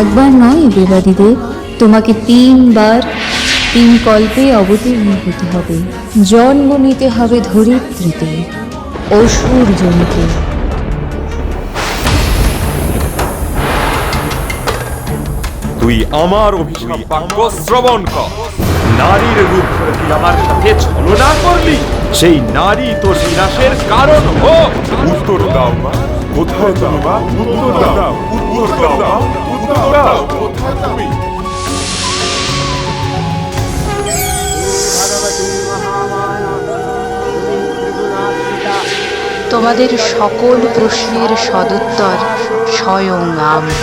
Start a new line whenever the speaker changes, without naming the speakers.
একবার নয় দেবাদিদেব তোমাকে তিনবার তিন কল্পে অবতীর্ণ হতে হবে। জন্ম নিতে হবে ধরিত্রীতে, অসুর জনিতে।
তুই আমার অভিশাপ শ্রবণ কর। নারীর রূপ তুই আমার সাথে ছলনা করলি। সেই নারী তোর বিনাশের কারণ হোক।
উত্তর দাও মা। কোথায় তুমি মা, উত্তর দাও। দাও উত্তর দাও
তোমাদের সকল প্রশ্নের সদুত্তর স্বয়ং আমি।